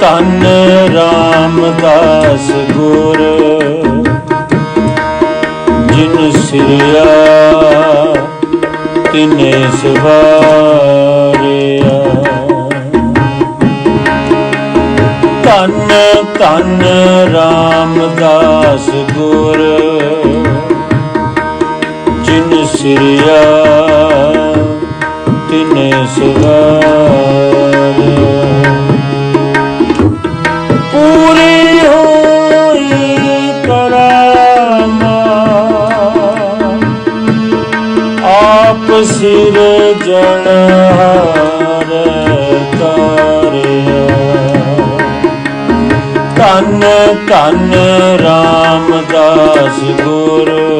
ਧੰਨ ਰਾਮਦਾਸ ਗੁਰ, ਜਿਨ ਸਿਰਿਆ ਤਿਨੇ ਸਵਾਰਿਆ। ਧੰਨ ਧੰਨ ਰਾਮਦਾਸ ਗੁਰ, ਜਿਨ ਸਿਰਿਆ ਤਿਨੇ ਸਵਾਰਿਆ। ਆਪ ਸਿਰ ਜਣਹਾਰ ਤਾਰਿਆ। ਧੰਨ ਧੰਨ ਰਾਮਦਾਸ ਗੁਰੂ